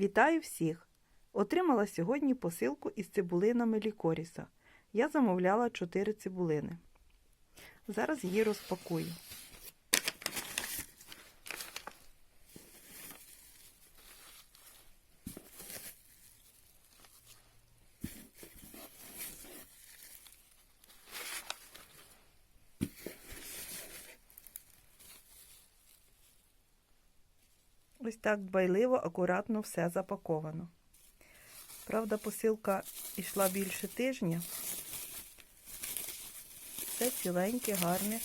Вітаю всіх! Отримала сьогодні посилку із цибулинами лікоріса. Я замовляла 4 цибулини. Зараз її розпакую. Ось так дбайливо, акуратно все запаковано. Правда, посилка йшла більше тижня. Все ціленьке, гарне.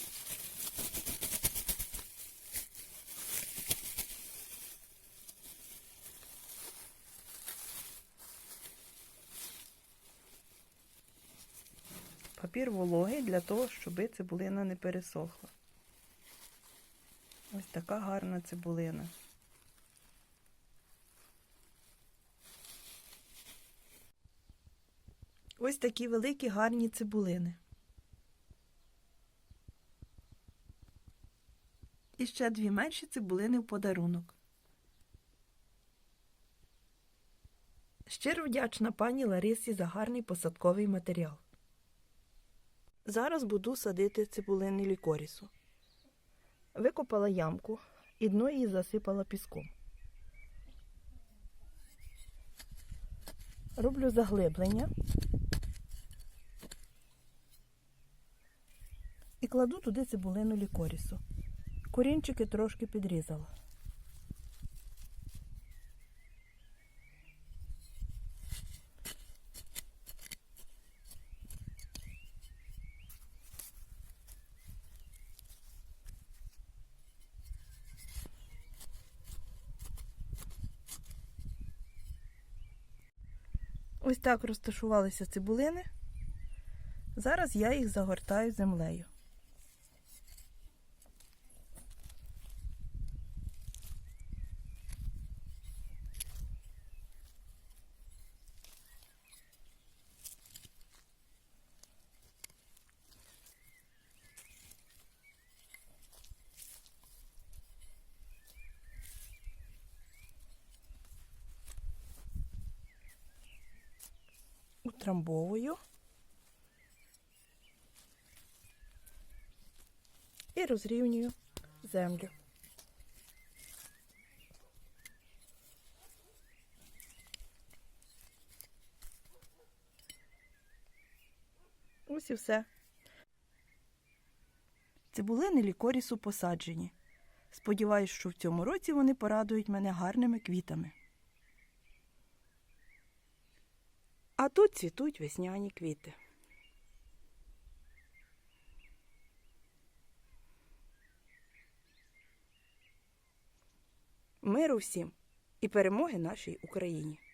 Папір вологий для того, щоб цибулина не пересохла. Ось така гарна цибулина. Ось такі великі гарні цибулини. І ще дві менші цибулини в подарунок. Щиро вдячна пані Ларисі за гарний посадковий матеріал. Зараз буду садити цибулини лікорісу. Викопала ямку і дно її засипала піском. Роблю заглиблення. Кладу туди цибулину лікорісу. Корінчики трошки підрізала. Ось так розташувалися цибулини. Зараз я їх загортаю землею. Утрамбовую. І розрівнюю землю. Ось і все. Цибулини лікорісу посаджені. Сподіваюсь, що в цьому році вони порадують мене гарними квітами. А тут цвітуть весняні квіти. Миру всім і перемоги нашій Україні!